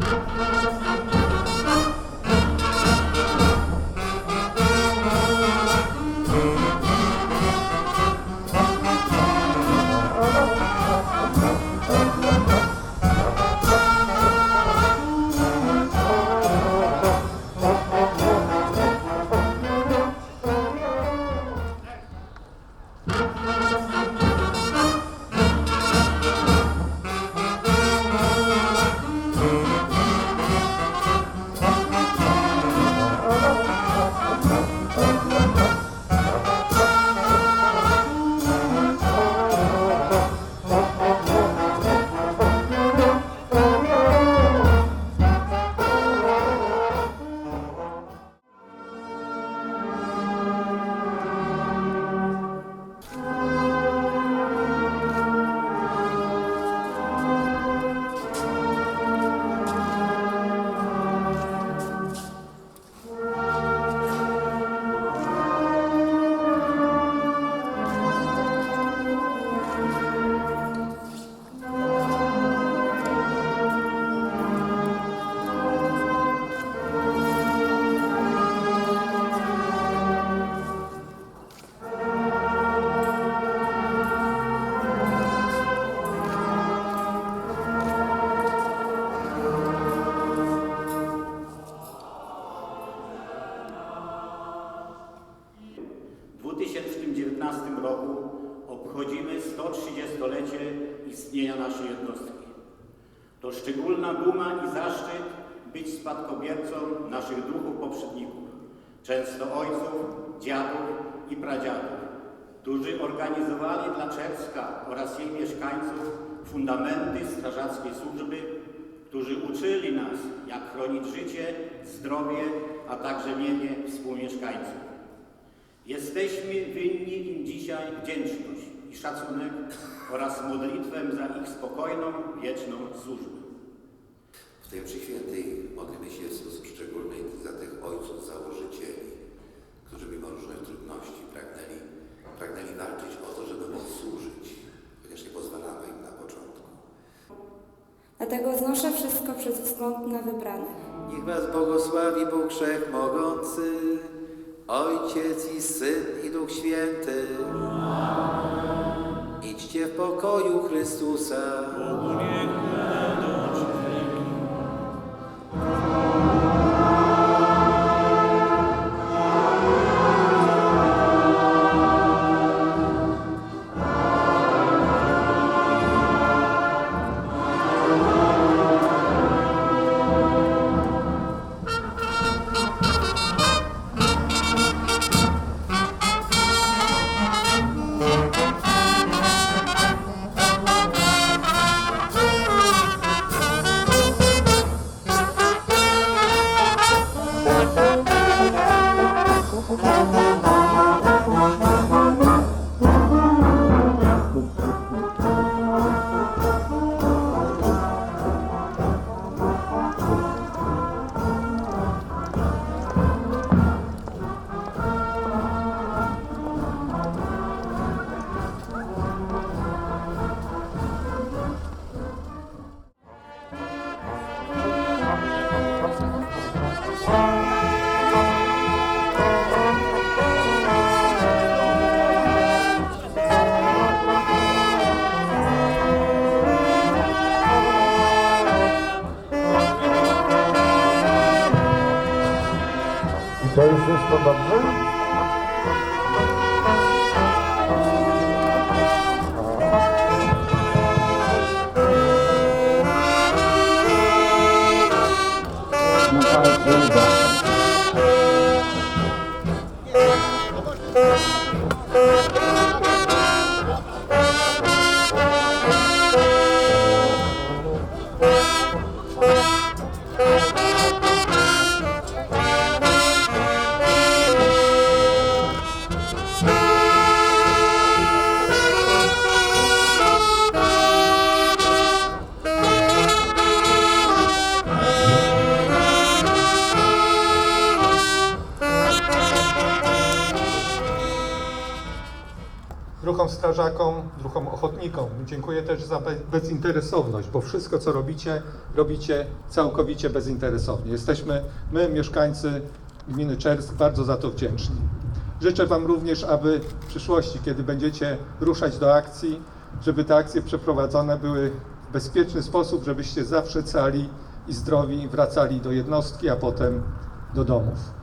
W 130-lecie istnienia naszej jednostki. To szczególna duma i zaszczyt być spadkobiercą naszych duchów poprzedników, często ojców, dziadów i pradziadów, którzy organizowali dla Czerska oraz jej mieszkańców fundamenty strażackiej służby, którzy uczyli nas, jak chronić życie, zdrowie, a także mienie współmieszkańców. Jesteśmy winni im dzisiaj wdzięczność szacunek oraz modlitwę za ich spokojną, wieczną służbę. W tej mszy świętej modlimy się w sposób szczególny za tych ojców założycieli, którzy mimo różnych trudności pragnęli, pragnęli walczyć o to, żeby móc służyć, chociaż nie pozwalano im na początku. Dlatego znoszę wszystko przez wzgląd na wybranych. Niech was błogosławi Bóg Wszechmogący, Ojciec i Syn i Duch Święty. Idźcie w pokoju Chrystusa. I to już wszystko dobrze? Druhom strażakom, druhom ochotnikom. Dziękuję też za be- bezinteresowność, bo wszystko, co robicie, robicie całkowicie bezinteresownie. Jesteśmy, my, mieszkańcy gminy Czersk, bardzo za to wdzięczni. Życzę Wam również, aby w przyszłości, kiedy będziecie ruszać do akcji, żeby te akcje przeprowadzone były w bezpieczny sposób, żebyście zawsze cali i zdrowi wracali do jednostki, a potem do domów.